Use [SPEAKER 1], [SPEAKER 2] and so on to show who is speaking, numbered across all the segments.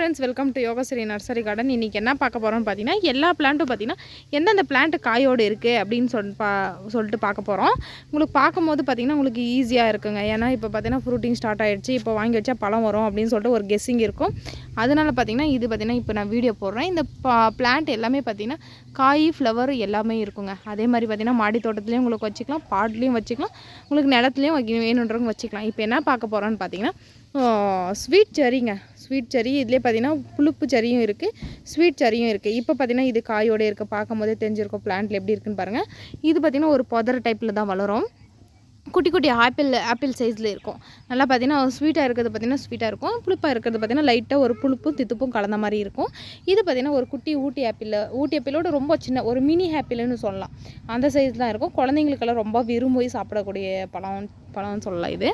[SPEAKER 1] Friends welcome to Yogashree nursery garden இன்றைக்கி என்ன பார்க்க போகிறோம்னு பார்த்தீங்கன்னா எல்லா பிளான்ட்டும் பார்த்தீங்கன்னா எந்தெந்த பிளான்ட் காயோடு இருக்குது அப்படின்னு சொல் பா சொல்லிட்டு பார்க்க போகிறோம் உங்களுக்கு பார்க்கும்போது பார்த்திங்கன்னா உங்களுக்கு ஈஸியாக இருக்குங்க. ஏன்னா இப்போ பார்த்தீங்கன்னா ஃப்ரூட்டிங் ஸ்டார்ட் ஆகிடுச்சு இப்போ வாங்கி வச்சா பழம் வரும் அப்படின்னு சொல்லிட்டு ஒரு கெஸ்ஸிங் இருக்கும். அதனால பார்த்தீங்கன்னா இது பார்த்திங்கன்னா இப்போ நான் வீடியோ போடுறேன். இந்த பா பிளான்ட் எல்லாமே பார்த்தீங்கன்னா காய் ஃப்ளவர் எல்லாமே இருக்குங்க. அதே மாதிரி பார்த்திங்கன்னா மாடி தோட்டத்துலேயும் உங்களுக்கு வச்சுக்கலாம் பாட்லேயும் வச்சுக்கலாம். உங்களுக்கு நிலத்துலையும் வைக்க வேணுன்றவங்க வச்சுக்கலாம். இப்போ என்ன பார்க்க போகிறோன்னு பார்த்தீங்கன்னா ஸ்வீட் செரிங்க ஸ்வீட் சரி இதுலேயே பார்த்தீங்கன்னா புழுப்பு சரியும் இருக்குது ஸ்வீட் சரியும் இருக்குது இப்போ பார்த்தீங்கன்னா இது காயோட இருக்குது பார்க்கும் போதே தெரிஞ்சிருக்கும் பிளான்ட்டில் எப்படி இருக்குன்னு பாருங்கள் இது பார்த்தீங்கன்னா ஒரு புதர் டைப்பில் தான் வளரும். குட்டி குட்டி ஆப்பிள் ஆப்பிள் சைஸில் இருக்கும். நல்லா பார்த்தீங்கன்னா ஸ்வீட்டாக இருக்கிறது பார்த்தீங்கன்னா ஸ்வீட்டாக இருக்கும். புளிப்பாக இருக்கிறது பார்த்தீங்கன்னா லைட்டாக ஒரு புளிப்பும் தித்துப்பும் கலந்த மாதிரி இருக்கும். இது பார்த்தீங்கன்னா ஒரு குட்டி ஊட்டி ஆப்பிள் ஊட்டி ஆப்பிளோட ரொம்ப சின்ன ஒரு மினி ஆப்பிள்னு சொல்லலாம். அந்த சைஸ் தான் இருக்கும். குழந்தைங்களுக்கெல்லாம் ரொம்ப விரும்பி சாப்பிடக்கூடிய பழம் பழம்னு சொல்லலாம் இது.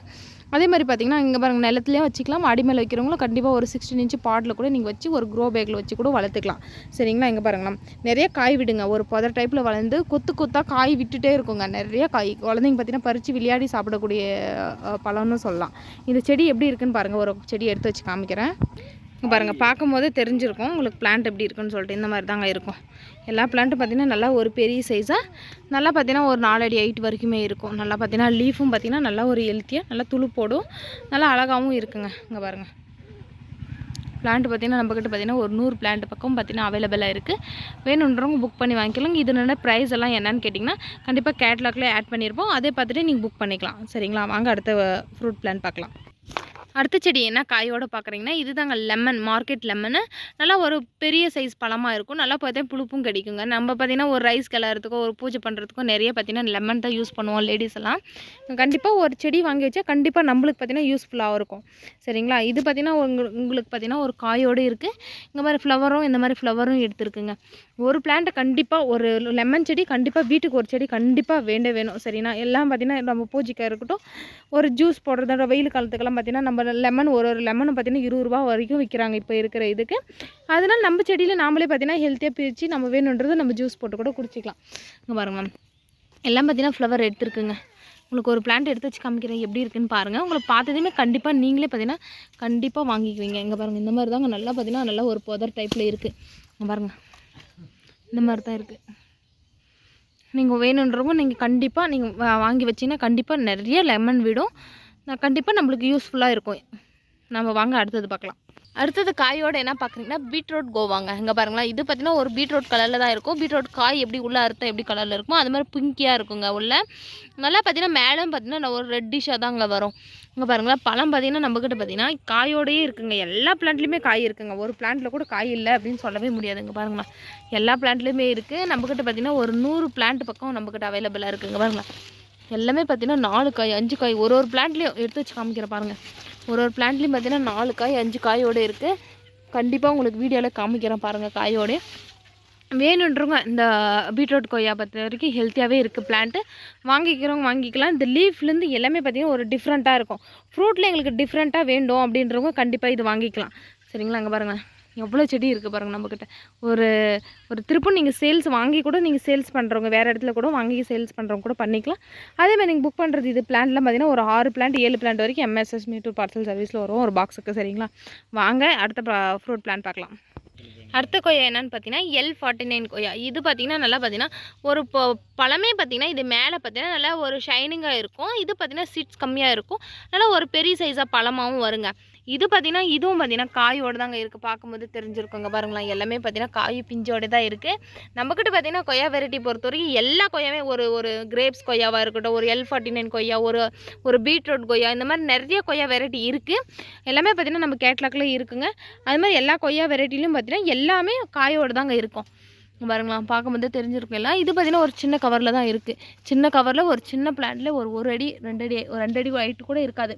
[SPEAKER 1] அதே மாதிரி பார்த்தீங்கன்னா இங்கே பாருங்கள் நிலத்துலேயே வச்சுக்கலாம். அடிமேல் வைக்கிறவங்களும் கண்டிப்பாக ஒரு சிக்ஸ்டீன் இன்ச்சு பாட்டில் கூட நீங்கள் வச்சு ஒரு க்ரோ பேக்கில் வச்சு கூட வளர்த்துக்கலாம். சரிங்களா? இங்கே பாருங்களா நிறைய காய் விடுங்க. ஒரு புதர் டைப்பில் வளர்ந்து கொத்து கொத்தாக காய் விட்டுட்டே இருக்குங்க. நிறைய காய் குழந்தைங்க பார்த்தீங்கன்னா பறித்து விளையாடி சாப்பிடக்கூடிய பழம்னு சொல்லலாம். இந்த செடி எப்படி இருக்குன்னு பாருங்கள் ஒரு செடி எடுத்து வச்சு காமிக்கிறேன். இருக்கும் பாருங்கள் பார்க்கும்போது தெரிஞ்சிருக்கும். உங்களுக்கு பிளான்ட் எப்படி இருக்குன்னு சொல்லிட்டு இந்த மாதிரி தாங்க இருக்கும். எல்லா பிளான்ட்டும் பார்த்தீங்கன்னா நல்லா ஒரு பெரிய சைஸாக நல்லா பார்த்தீங்கன்னா ஒரு நாலடி எயிட் வரைக்குமே இருக்கும். நல்லா பார்த்தீங்கன்னா லீஃபும் பார்த்தீங்கன்னா நல்லா ஒரு ஹெல்த்தியாக நல்லா துளுப்போடும் நல்லா அழகாகவும் இருக்குங்க இங்கே பாருங்கள் பிளான்ட் பார்த்தீங்கன்னா நம்மக்கிட்ட பார்த்தீங்கன்னா ஒரு நூறு பிளான்ட் பக்கம் பார்த்தீங்கன்னா அவைலபிளாக இருக்குது வேணுன்றவங்க புக் பண்ணி வாங்கிக்கலாம் இதனோட ப்ரைஸ் எல்லாம் என்னன்னு கேட்டிங்கன்னா கண்டிப்பாக கேட்லாக்லேயே ஆட் பண்ணியிருப்போம் அதே பார்த்துட்டு நீங்கள் புக் பண்ணிக்கலாம். சரிங்களா? வாங்க அடுத்த ஃப்ரூட் பிளான் பார்க்கலாம். அடுத்த செடி என்ன காயோடு பார்க்குறீங்கன்னா இதுதாங்க லெமன் மார்க்கெட் லெமனு. நல்லா ஒரு பெரிய சைஸ் பழமாக இருக்கும். நல்லா பார்த்தீங்கன்னா புழுப்பும் கிடைக்குங்க. நம்ம பார்த்திங்கன்னா ஒரு ரைஸ் கிளறதுக்கோ ஒரு பூஜை பண்ணுறதுக்கோ நிறைய பார்த்தீங்கன்னா லெமன் தான் யூஸ் பண்ணுவோம் லேடிஸ் எல்லாம். கண்டிப்பாக ஒரு செடி வாங்கி வச்சா கண்டிப்பாக நம்மளுக்கு பார்த்தீங்கன்னா யூஸ்ஃபுல்லாக இருக்கும். சரிங்களா? இது பார்த்தீங்கன்னா உங்க- உங்களுக்கு பார்த்தீங்கன்னா ஒரு காயோடு இருக்குது இந்த மாதிரி ஃப்ளவரும் இந்த மாதிரி ஃப்ளவரும் எடுத்துருக்குங்க. ஒரு பிளான்ட்டை கண்டிப்பாக ஒரு லெமன் செடி கண்டிப்பாக வீட்டுக்கு ஒரு செடி கண்டிப்பாக வேண்டே வேணும். சரிங்களா? எல்லாம் பார்த்தீங்கன்னா நம்ம பூஜைக்காக இருக்கட்டும் ஒரு ஜூஸ் போடுறதோட வெயில் காலத்துக்கெல்லாம் பார்த்திங்கன்னா நம்ம லெமன் ஒரு ஒரு லெமனும் பார்த்தீங்கன்னா இருபது ரூபா வரைக்கும் விற்கிறாங்க இப்போ இருக்கிற இதுக்கு. அதனால் நம்ம செடியில் நாமளே பார்த்தீங்கன்னா ஹெல்த்தியாக பிரித்து நம்ம வேணுன்றதை நம்ம ஜூஸ் போட்டு கூட குடிச்சிக்கலாம். இங்கே பாருங்கள் மேம் எல்லாம் பார்த்தீங்கன்னா ஃப்ளவர் எடுத்துருக்குங்க. உங்களுக்கு ஒரு பிளான்ட் எடுத்து வச்சு காமிக்கிறேன் எப்படி இருக்குன்னு பாருங்கள் உங்களை பார்த்ததுமே கண்டிப்பாக நீங்களே பார்த்தீங்கன்னா கண்டிப்பாக வாங்கிக்குவீங்க. இங்கே பாருங்கள் இந்த மாதிரி தாங்க நல்லா பார்த்தீங்கன்னா நல்லா ஒரு புதர் டைப்பில் இருக்குது இங்கே பாருங்கள் இந்த மாதிரி தான் இருக்குது நீங்கள் வேணுன்றவங்க நீங்கள் கண்டிப்பாக நீங்கள் வாங்கி வச்சீங்கன்னா கண்டிப்பாக நிறைய லெமன் விடும். நான் கண்டிப்பாக நம்மளுக்கு யூஸ்ஃபுல்லாக இருக்கும். நம்ம வாங்க அடுத்தது பார்க்கலாம் அடுத்தது காயோட என்ன பார்க்குறீங்கன்னா பீட்ரூட் கோவாங்க இங்கே பாருங்களேன் இது பார்த்தீங்கன்னா ஒரு பீட்ரூட் கலரில் தான் இருக்கும். பீட்ரூட் காய் எப்படி உள்ள அறுத்தம் எப்படி கலரில் இருக்குமோ அது மாதிரி பிங்கியாக இருக்குங்க உள்ள. நல்லா பார்த்தீங்கன்னா மேலும் பார்த்தீங்கன்னா ஒரு ரெட்டிஷாக தான் அங்கே வரும். இங்கே பாருங்களேன் பழம் பார்த்தீங்கன்னா நம்மக்கிட்ட பார்த்தீங்கன்னா காயோடயே இருக்குங்க. எல்லா பிளான்ட்லேயுமே காய் இருக்குங்க. ஒரு பிளான்ட்டில் கூட காய் இல்லை அப்படின்னு சொல்லவே முடியாதுங்க பாருங்களேன் எல்லா பிளான்ட்லேயுமே இருக்குது நம்மக்கிட்ட பார்த்தீங்கன்னா ஒரு நூறு பிளான்ட் பக்கம் நம்மக்கிட்ட அவைலபிளாக இருக்குங்க. பாருங்களேன் எல்லாமே பார்த்தீங்கன்னா நாலு காய் அஞ்சு காய். ஒரு ஒரு பிளான்ட்லேயும் எடுத்து வச்சு காமிக்கிறேன் பாருங்கள் ஒரு ஒரு பிளான்ட்லேயும் பார்த்தீங்கன்னா நாலு காய் அஞ்சு காயோடு இருக்குது கண்டிப்பாக உங்களுக்கு வீடியோவில் காமிக்கிறேன் பாருங்கள் காயோடு. வேணுன்றவங்க இந்த பீட்ரூட் கொய்யா பொறுத்த வரைக்கும் ஹெல்த்தியாகவே இருக்குது பிளான்ட்டு வாங்கிக்கிறவங்க வாங்கிக்கலாம். இந்த லீஃப்லேருந்து எல்லாமே பார்த்தீங்கன்னா ஒரு டிஃப்ரெண்ட்டாக இருக்கும். ஃப்ரூட்டில் எங்களுக்கு டிஃப்ரெண்ட்டாக வேண்டும் அப்படின்றவங்க கண்டிப்பாக இது வாங்கிக்கலாம். சரிங்களா? அங்கே பாருங்கள் எவ்வளோ செடி இருக்குது பாருங்கள் நம்மக்கிட்ட ஒரு ஒரு திருப்பும் நீங்கள் சேல்ஸ் வாங்கி கூட நீங்கள் சேல்ஸ் பண்ணுறவங்க வேறு இடத்துல கூட வாங்கி சேல்ஸ் பண்ணுறவங்க கூட பண்ணிக்கலாம். அதே மாதிரி நீங்கள் புக் பண்ணுறது இது பிளான்ட்லாம் பார்த்தீங்கன்னா ஒரு ஆறு பிளான்ட் ஏழு பிளான்ட் வரைக்கும் எம்எஸ்எஸ் மீட்டூர் பார்சல் சர்வீஸில் வரும். ஒரு பாக்ஸுக்கு சரிங்களா? வாங்க அடுத்த ஃப்ரூட் பிளான் பார்க்கலாம். அடுத்த கொய்யா என்னன்னு பார்த்தீங்கன்னா எல் ஃபார்ட்டி நைன் கொய்யா. இது பார்த்தீங்கன்னா நல்லா பார்த்தீங்கன்னா ஒரு ப- பழமே பார்த்தீங்கன்னா இது மேலே பார்த்தீங்கன்னா நல்லா ஒரு ஷைனிங்காக இருக்கும். இது பார்த்தீங்கன்னா சீட்ஸ் கம்மியாக இருக்கும். நல்லா ஒரு பெரிய சைஸாக பழமாகவும் வருங்க. இது பார்த்தீங்கன்னா இதுவும் பார்த்தீங்கன்னா காயோடு தாங்க இருக்குது பார்க்கும்போது தெரிஞ்சிருக்குங்க பாருங்களேன். எல்லாமே பார்த்தீங்கன்னா காய் பிஞ்சோடு தான் இருக்குது நம்மக்கிட்ட பார்த்தீங்கன்னா கொய்யா வெரைட்டி பொறுத்த வரைக்கும் எல்லா கொய்யாவே ஒரு ஒரு கிரேப்ஸ் கொய்யாவாக இருக்கட்டும் ஒரு எல் ஃபார்ட்டி நைன் கொய்யா ஒரு ஒரு பீட்ரூட் கொய்யா இந்த மாதிரி நிறைய கொய்யா வெரைட்டி இருக்குது எல்லாமே பார்த்தீங்கன்னா நம்ம கேட்லாக்கில் இருக்குங்க. அது மாதிரி எல்லா கொய்யா வெரைட்டிலையும் பார்த்திங்கன்னா எல்லாமே காயோடு தாங்க இருக்கும். பாருங்களா பார்க்கும்போது தெரிஞ்சிருக்கும் எல்லாம். இது பார்த்தீங்கன்னா ஒரு சின்ன கவரில் தான் இருக்குது சின்ன கவரில் ஒரு சின்ன பிளான்ட்டில் ஒரு ஒரு அடி ரெண்டு அடி ஒரு ரெண்டு அடி ஹைட்டு கூட இருக்காது.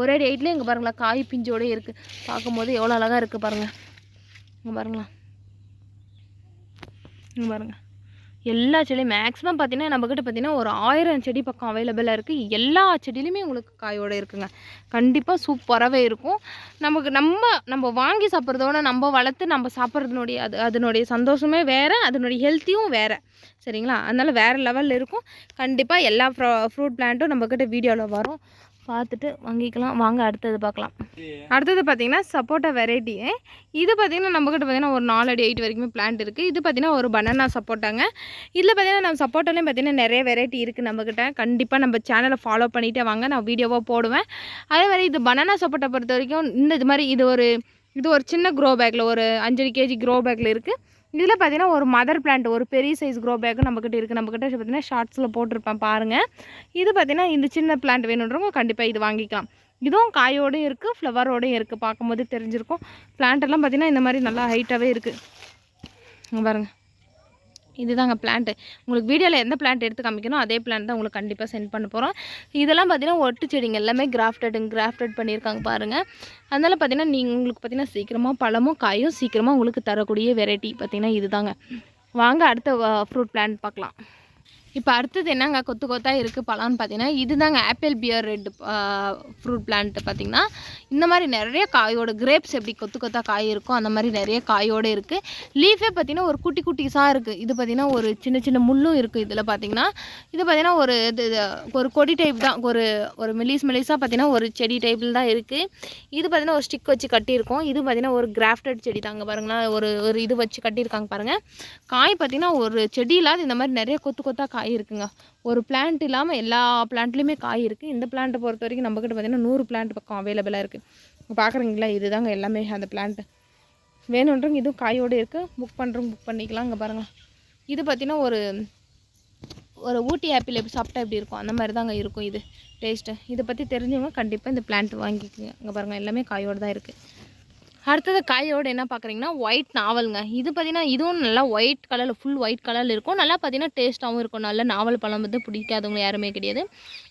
[SPEAKER 1] ஒரு அடி ஹைட்லேயே இங்கே பாருங்களா காய் பிஞ்சோடே இருக்குது பார்க்கும்போது எவ்வளோ அழகாக இருக்குது பாருங்கள் இங்கே பாருங்களா இங்கே பாருங்கள் எல்லா செடியும் மேக்ஸிமம் பார்த்தீங்கன்னா நம்மக்கிட்ட பார்த்தீங்கன்னா ஒரு ஆயிரம் செடி பக்கம் அவைலபிளாக இருக்குது எல்லா செடியிலையுமே உங்களுக்கு காயோடு இருக்குங்க. கண்டிப்பாக சூப்பராகவே இருக்கும். நமக்கு நம்ம நம்ம வாங்கி சாப்பிட்றதோட நம்ம வளர்த்து நம்ம சாப்பிட்றதுனுடைய அது அதனுடைய சந்தோஷமே வேறு அதனுடைய ஹெல்த்தியும் வேறு. சரிங்களா? அதனால் வேறு லெவலில் இருக்கும். கண்டிப்பாக எல்லா ஃப்ரூட் பிளான்ட்டும் நம்மக்கிட்ட வீடியோவில் வரும்.
[SPEAKER 2] பார்த்துட்டு வாங்கிக்கலாம். வாங்க அடுத்தது பார்க்கலாம்.
[SPEAKER 1] அடுத்தது பார்த்தீங்கன்னா சப்போட்டா வெரைட்டி இது பார்த்தீங்கன்னா நம்மக்கிட்ட பார்த்தீங்கன்னா ஒரு நாலு அடி எயிட் வரைக்குமே பிளான்ட் இருக்குது இது பார்த்தீங்கன்னா ஒரு பனானா சப்போட்டாங்க. இதில் பார்த்தீங்கன்னா நம்ம சப்போட்டாலையும் பார்த்தீங்கன்னா நிறைய வெரைட்டி இருக்குது நம்மக்கிட்ட கண்டிப்பாக நம்ம சேனலை ஃபாலோ பண்ணிகிட்டே வாங்க. நான் வீடியோவாக போடுவேன். அதே மாதிரி இது பனானா சப்போட்டா பொறுத்த வரைக்கும் இந்த இது மாதிரி இது ஒரு இது ஒரு சின்ன க்ரோ பேக்கில் ஒரு அஞ்சடி கேஜி க்ரோ பேக்கில் இருக்குது இதில் பார்த்தீங்கன்னா ஒரு மதர் பிளான்ட் ஒரு பெரிய சைஸ் க்ரோ பேக்கு நம்மக்கிட்ட இருக்குது நம்மக்கிட்ட பார்த்தீங்கன்னா ஷார்ட்ஸில் போட்டிருப்பேன் பாருங்கள் இது பார்த்தீங்கன்னா இந்த சின்ன பிளான்ட் வேணுன்றவங்க கண்டிப்பாக இது வாங்கிக்கலாம். இதுவும் காயோடையும் இருக்குது ஃப்ளவரோடையும் இருக்குது பார்க்கும்போது தெரிஞ்சிருக்கும். பிளான்ட்டெல்லாம் பார்த்தீங்கன்னா இந்த மாதிரி நல்லா ஹைட்டாகவே இருக்குது பாருங்கள் இதுதாங்க பிளான்ட்டு உங்களுக்கு வீடியோவில் எந்த பிளான்ட் எடுத்து காமிக்கணும் அதே பிளான்ட் தான் உங்களுக்கு கண்டிப்பாக சென்ட் பண்ண போகிறோம் இதெல்லாம் பார்த்தீங்கன்னா ஒட்டு செடிங்க எல்லாமே கிராஃப்டட் கிராஃப்டட் பண்ணியிருக்காங்க பாருங்கள் அதனால் பார்த்தீங்கன்னா நீங்கள் உங்களுக்கு பார்த்தீங்கன்னா சீக்கிரமாக பழமும் காயும் சீக்கிரமாக உங்களுக்கு தரக்கூடிய வெரைட்டி பார்த்தீங்கன்னா இதுதாங்க. வாங்க அடுத்த ஃப்ரூட் பிளான்ட் பார்க்கலாம். இப்போ அடுத்தது என்னங்க கொத்து கொத்தாக இருக்குது பழம்னு பார்த்தீங்கன்னா இதுதாங்க apple pear red fruit plant பார்த்தீங்கன்னா இந்த மாதிரி நிறைய காயோட கிரேப்ஸ் எப்படி கொத்து கொத்தாக காய் இருக்கும் அந்த மாதிரி நிறைய காயோடு இருக்குது லீஃபே பார்த்தீங்கன்னா ஒரு குட்டி குட்டிஸாக இருக்குது இது பார்த்திங்கன்னா ஒரு சின்ன சின்ன முள்ளும் இருக்குது இதில் பார்த்தீங்கன்னா இது பார்த்தீங்கன்னா ஒரு இது இது ஒரு கொடி டைப் தான். ஒரு ஒரு மெலிஸ் மெலிஸாக பார்த்தீங்கன்னா ஒரு செடி டைப்பில் தான் இருக்குது இது பார்த்தீங்கன்னா ஒரு ஸ்டிக் வச்சு கட்டியிருக்கோம். இது பார்த்தீங்கன்னா ஒரு கிராஃப்டட் செடி தாங்க பாருங்களேன். ஒரு ஒரு இது வச்சு கட்டியிருக்காங்க பாருங்கள் காய் பார்த்தீங்கன்னா ஒரு செடி இல்லாத இந்த மாதிரி நிறைய கொத்து கொத்தாக காய் இருக்குங்க ஒரு பிளான்ட் இல்லாமல் எல்லா பிளான்ட்லேயுமே காய் இருக்குது இந்த பிளான்ட்டை பொறுத்த வரைக்கும் நம்மக்கிட்ட பார்த்தீங்கன்னா நூறு பிளான்ட் பக்கம் அவைலபிளாக இருக்குது பார்க்குறீங்களா இதுதாங்க எல்லாமே அந்த பிளான்ட்டு வேணுன்றவங்க இதுவும் காயோடு இருக்குது புக் பண்ணுறவங்க புக் பண்ணிக்கலாம் இங்கே பாருங்கள் இது பார்த்தீங்கன்னா ஒரு ஒரு ஊட்டி ஆப்பிள் எப்படி சாப்பிட்டா எப்படி இருக்கும்? அந்த மாதிரி தாங்க இருக்கும் இது. டேஸ்ட்டு இதை பற்றி தெரிஞ்சவங்க கண்டிப்பாக இந்த பிளான்ட் வாங்கிக்கோங்க. இங்கே பாருங்கள் எல்லாமே காயோடு தான் இருக்குது அடுத்தது காயோடு என்ன பார்க்குறீங்கன்னா ஒயிட் நாவலுங்க. இது பார்த்தீங்கன்னா இதுவும் நல்லா ஒயிட் கலரில் ஃபுல் ஒயிட் கலரில் இருக்கும். நல்லா பார்த்தீங்கன்னா டேஸ்ட்டாகவும் இருக்கும். நல்ல நாவல் பழம் வந்து பிடிக்காதவங்க யாருமே கிடையாது.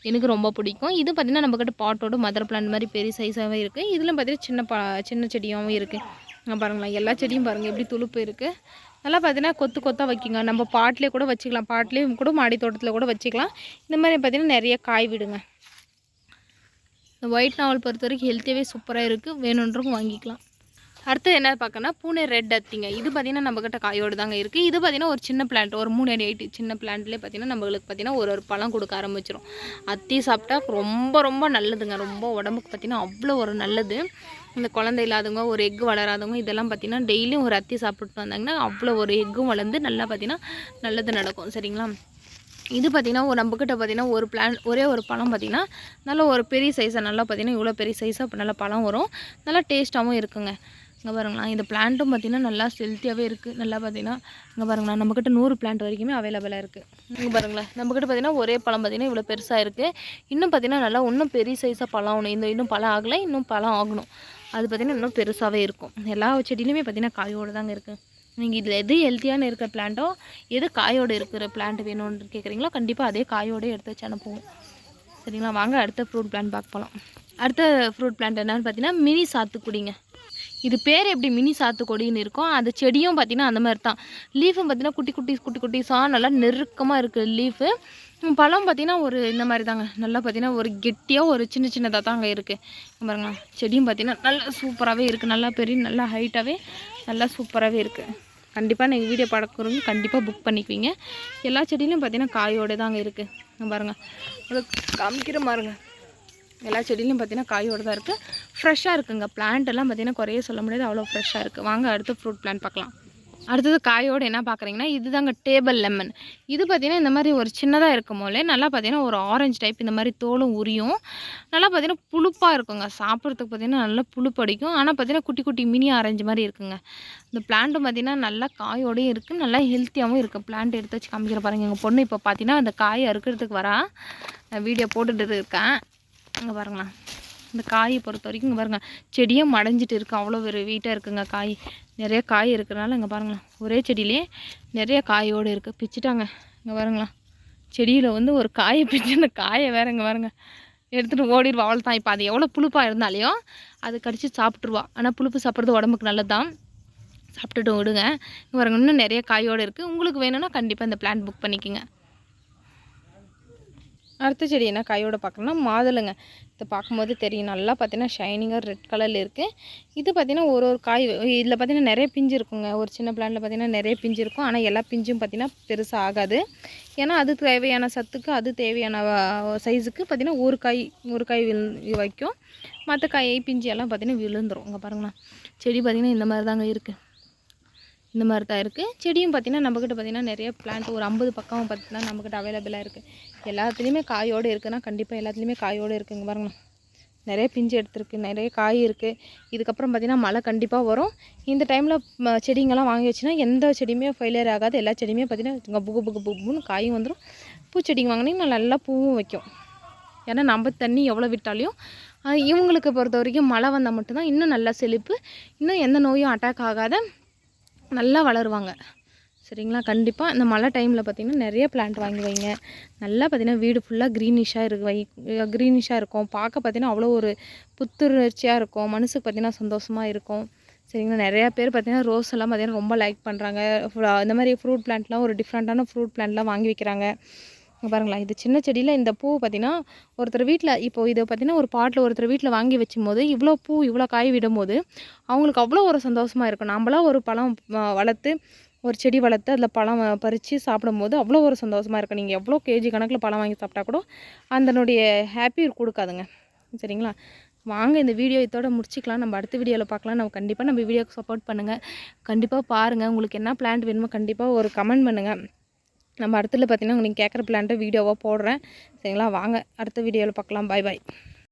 [SPEAKER 1] எனக்கு ரொம்ப பிடிக்கும். இது பார்த்திங்கன்னா நம்மக்கிட்ட பாட்டோட மதர் பிளான்ட் மாதிரி பெரிய சைஸாகவே இருக்குது இதில் பார்த்திங்கன்னா சின்ன ப சின்ன செடியாகவும் இருக்குது பாருங்களேன் எல்லா செடியும் பாருங்கள் எப்படி துளுப்பு இருக்குது நல்லா பார்த்தீங்கன்னா கொத்து கொத்தாக வைக்கிங்க. நம்ம பாட்டிலே கூட வச்சுக்கலாம். பாட்டிலையும் கூட மாடி தோட்டத்தில் கூட வச்சுக்கலாம். இந்த மாதிரி பார்த்தீங்கன்னா நிறைய காய் விடுங்க. இந்த ஒயிட் நாவல் பொறுத்த வரைக்கும் ஹெல்த்தியாகவே சூப்பராக இருக்குது வேணுன்றவங்க வாங்கிக்கலாம். அடுத்து என்ன பார்க்கணும்னா பூனே ரெட் அத்திங்க. இது பார்த்தீங்கன்னா நம்மக்கிட்ட காயோடு தாங்க இருக்குது இது பார்த்திங்கன்னா ஒரு சின்ன பிளான்ட் ஒரு மூணு அடி எயிட்டு சின்ன பிளான்ட்லேயே பார்த்தீங்கன்னா நம்மளுக்கு பார்த்தீங்கன்னா ஒரு ஒரு பழம் கொடுக்க ஆரம்பிச்சிடும் அத்தி சாப்பிட்டா ரொம்ப ரொம்ப நல்லதுங்க. ரொம்ப உடம்புக்கு பார்த்தீங்கன்னா அவ்வளோ ஒரு நல்லது. இந்த குழந்தை இல்லாதவங்க ஒரு எக் வளராதவங்க இதெல்லாம் பார்த்தீங்கன்னா டெய்லியும் ஒரு அத்தி சாப்பிட்டு வந்தாங்கன்னா அவ்வளோ ஒரு எக்கும் வளர்ந்து நல்லா பார்த்தீங்கன்னா நல்லது நடக்கும். சரிங்களா? இது பார்த்திங்கன்னா ஒரு நம்மக்கிட்ட பார்த்திங்கன்னா ஒரு பிளான் ஒரே ஒரு பழம் பார்த்திங்கன்னா நல்ல ஒரு பெரிய சைஸாக நல்லா பார்த்திங்கன்னா இவ்வளோ பெரிய சைஸாக நல்லா பழம் வரும். நல்லா டேஸ்ட்டாகவும் இருக்குங்க. இங்கே பாருங்களேன் இந்த பிளான்ட்டும் பார்த்திங்கன்னா நல்லா ஹெல்த்தியாகவே இருக்குது நல்லா பார்த்திங்கன்னா இங்கே பாருங்களேன் நம்மக்கிட்ட நூறு பிளான்ட் வரைக்குமே அவைலபிளாக இருக்குது இங்கே பாருங்களேன் நம்மக்கிட்ட பார்த்திங்கன்னா ஒரே பழம் பார்த்திங்கன்னா இவ்வளோ பெருசாக இருக்குது இன்னும் பார்த்திங்கன்னா நல்லா இன்னும் பெரிய சைஸாக பழம் ஆகணும். இந்த இன்னும் பழம் ஆகலை இன்னும் பழம் ஆகணும். அது பார்த்திங்கன்னா இன்னும் பெருசாகவே இருக்கும். எல்லா செடியிலுமே பார்த்திங்கன்னா காயோடு தாங்க இருக்குது நீங்கள் இதில் எது ஹெல்த்தியான இருக்கிற பிளான்ட்டோ எது காயோடு இருக்கிற பிளான்ட் வேணும்னு கேட்குறீங்களோ கண்டிப்பாக அதே காயோடு எடுத்து வச்சு அனுப்புவோம். சரிங்களா வாங்க அடுத்த ஃப்ரூட் பிளான்ட் பார்க்க போகலாம் அடுத்த ஃப்ரூட் பிளான்ட் என்னென்னு பார்த்தீங்கன்னா மினி சாத்துக்குடிங்க. இது பேர் எப்படி மினி சாத்துக்கொடின்னு இருக்கும். அந்த செடியும் பார்த்திங்கன்னா அந்த மாதிரி தான். லீஃபும் பார்த்தீங்கன்னா குட்டி குட்டி குட்டி குட்டிஸாக நல்லா நெருக்கமாக இருக்குது லீஃபு பழம் பார்த்தீங்கன்னா ஒரு இந்த மாதிரி தாங்க. நல்லா பார்த்தீங்கன்னா ஒரு கெட்டியாக ஒரு சின்ன சின்னதாக தாங்க இருக்குது பாருங்க. செடியும் பார்த்தீங்கன்னா நல்லா சூப்பராகவே இருக்குது நல்லா பெரிய நல்லா ஹைட்டாகவே நல்லா சூப்பராகவே இருக்குது கண்டிப்பாக நீங்கள் வீடியோ பார்க்குறவங்க கண்டிப்பாக புக் பண்ணிக்குவீங்க. எல்லா செடியிலையும் பார்த்திங்கன்னா காயோடு தாங்க இருக்குது பாருங்கள் அது காமிக்கிற பாருங்கள் எல்லா செடியிலையும் பார்த்தீங்கன்னா காயோடு தான் இருக்குது ஃப்ரெஷ்ஷாக இருக்குங்க. பிளான்ட் எல்லாம் பார்த்தீங்கன்னா குறைய சொல்ல முடியாது. அவ்வளோ ஃப்ரெஷ்ஷாக இருக்குது வாங்க அடுத்து ஃப்ரூட் பிளான் பார்க்கலாம். அடுத்தது காயோடு என்ன பார்க்குறீங்கன்னா இதுதாங்க டேபிள் லெமன் இது பார்த்திங்கன்னா இந்த மாதிரி ஒரு சின்னதாக இருக்கும் போலே நல்லா பார்த்தீங்கன்னா ஒரு ஆரஞ்சு டைப் இந்த மாதிரி தோலும் உரியும். நல்லா பார்த்தீங்கன்னா புழுப்பாக இருக்குங்க. சாப்பிட்றதுக்கு பார்த்தீங்கன்னா நல்லா புளிப்பு அடிக்கும். ஆனால் பார்த்தீங்கன்னா குட்டி குட்டி மினி ஆரஞ்சு மாதிரி இருக்குங்க. இந்த பிளான்ட்டும் பார்த்திங்கன்னா நல்லா காயோடையும் இருக்குது நல்லா ஹெல்த்தியாகவும் இருக்குது பிளான்ட் எடுத்து வச்சு காமிக்கிற பாருங்கள் எங்கள் பொண்ணு இப்போ பார்த்தீங்கன்னா அந்த காயை அறுக்கிறதுக்கு வரா. நான் வீடியோ போட்டுட்டு இருக்கேன். இங்கே பாருங்களேன் இந்த காயை பொறுத்த வரைக்கும் இங்கே பாருங்கள் செடியும் மடைஞ்சிட்டு இருக்குது அவ்வளோ ஒரு வெயிட்டாக இருக்குங்க காய். நிறைய காய் இருக்கிறனால இங்கே பாருங்களேன் ஒரே செடியிலே நிறைய காயோடு இருக்குது பிச்சுட்டாங்க. இங்கே பாருங்களேன் செடியில் வந்து ஒரு காயை பிச்சு அந்த காயை வேறு இங்கே பாருங்க. எடுத்துகிட்டு ஓடிடுவா அவ்வளோ தான் இப்போ அது எவ்வளோ புழுப்பாக இருந்தாலையும் அது கடிச்சு சாப்பிட்ருவா ஆனால் புழுப்பு சாப்பிட்றது உடம்புக்கு நல்லது தான் சாப்பிட்டுட்டு விடுங்க. இங்கே பாருங்க. இன்னும் நிறைய காயோடு இருக்குது உங்களுக்கு வேணும்னா கண்டிப்பாக இந்த பிளான் புக் பண்ணிக்கோங்க. அடுத்த செடி என்ன? காயோட பார்க்கணும்னா மாதுளைங்க. இதை பார்க்கும்போது தெரியும். நல்லா பார்த்தீங்கன்னா ஷைனிங்காக ரெட் கலரில் இருக்குது இது பார்த்திங்கன்னா ஒரு ஒரு காய் இதில் பார்த்தீங்கன்னா நிறைய பிஞ்சு இருக்குங்க. ஒரு சின்ன பிளான்ட்டில் பார்த்தீங்கன்னா நிறைய பிஞ்சு இருக்கும். ஆனால் எல்லா பிஞ்சும் பார்த்தீங்கன்னா பெருசாக ஆகாது. ஏன்னா அது தேவையான சத்துக்கு அது தேவையான சைஸுக்கு பார்த்தீங்கன்னா ஒரு காய் ஒரு காய் வில் வைக்கும். மற்ற காய் பிஞ்சு எல்லாம் பார்த்தீங்கன்னா விழுந்துடும் இங்கே பாருங்களா செடி பார்த்திங்கன்னா இந்த மாதிரி தாங்க இருக்குது இந்த மாதிரி தான் இருக்குது செடியும் பார்த்திங்கன்னா நம்மக்கிட்ட பார்த்திங்கன்னா நிறைய பிளான்ட் ஒரு ஐம்பது பக்கம் பார்த்திங்கன்னா நம்மக்கிட்ட அவைலபிளாக இருக்குது எல்லாத்துலேயுமே காயோடு இருக்குன்னா கண்டிப்பாக எல்லாத்துலேயுமே காயோடு இருக்குங்க பாருங்க நிறைய பிஞ்சு எடுத்துருக்கு நிறைய காய் இருக்குது இதுக்கப்புறம் பார்த்திங்கன்னா மழை கண்டிப்பாக வரும். இந்த டைமில் செடிங்கெல்லாம் வாங்கி வச்சுன்னா எந்த செடியுமே ஃபெயிலியர் ஆகாது. எல்லா செடியுமே பார்த்திங்கன்னா புகு புகு புகுன்னு காயும் வந்துடும் பூச்செடிங்க வாங்கினீங்கன்னா நல்லா பூவும் வைக்கும். ஏன்னா நம்ம தண்ணி எவ்வளோ விட்டாலையும் இவங்களுக்கு பொறுத்த வரைக்கும் மழை வந்தால் மட்டும்தான் இன்னும் நல்லா செழிப்பு. இன்னும் எந்த நோயும் அட்டாக் ஆகாத நல்லா வளருவாங்க. சரிங்களா? கண்டிப்பாக இந்த மழை டைமில் பார்த்திங்கன்னா நிறைய பிளான்ட் வாங்கி வைங்க. நல்லா பார்த்திங்கன்னா வீடு ஃபுல்லாக க்ரீனிஷாக இருக்கு. வை க்ரீனிஷாக இருக்கும். பார்க்க பார்த்திங்கன்னா அவ்வளோ ஒரு புத்துணர்ச்சியாக இருக்கும். மனசுக்கு பார்த்திங்கன்னா சந்தோஷமாக இருக்கும். சரிங்களா? நிறையா பேர் பார்த்திங்கன்னா ரோஸ் எல்லாம் பார்த்திங்கன்னா ரொம்ப லைக் பண்ணுறாங்க இந்த மாதிரி ஃப்ரூட் பிளான்ட்லாம் ஒரு டிஃப்ரெண்ட்டான ஃப்ரூட் பிளான்ட்லாம் வாங்கி வைக்கிறாங்க. பாருங்களேன் இது சின்ன செடியில் இந்த பூ பார்த்திங்கன்னா ஒருத்தர் வீட்டில் இப்போ இதை பார்த்திங்கன்னா ஒரு பாட்டில் ஒருத்தர் வீட்டில் வாங்கி வச்சும்போது இவ்வளோ பூ இவ்வளோ காய் விடும்போது அவங்களுக்கு அவ்வளோ ஒரு சந்தோஷமாக இருக்கும். நம்மளாம் ஒரு பழம் வளர்த்து ஒரு செடி வளர்த்து அதில் பழம் பறித்து சாப்பிடும்போது அவ்வளோ ஒரு சந்தோஷமாக இருக்கும். நீங்கள் எவ்வளோ கேஜி கணக்கில் பழம் வாங்கி சாப்பிட்டா கூட அதனுடைய ஹாப்பி கொடுக்காதுங்க. சரிங்களா? வாங்க இந்த வீடியோ இதோட முடிச்சிக்கலாம். நம்ம அடுத்த வீடியோவில் பார்க்கலாம். நம்ம கண்டிப்பாக நம்ம வீடியோக்கு சப்போர்ட் பண்ணுங்கள் கண்டிப்பாக பாருங்கள் உங்களுக்கு என்ன பிளான்ட் வேணுமோ கண்டிப்பாக ஒரு கமெண்ட் பண்ணுங்கள் நம்ம அடுத்ததுல பார்த்தீங்கன்னா நீங்கள் கேட்குற பிளான்ட்டு வீடியோவாக போடுறேன். சரிங்களா? வாங்க அடுத்த வீடியோவில் பார்க்கலாம். பாய் பாய்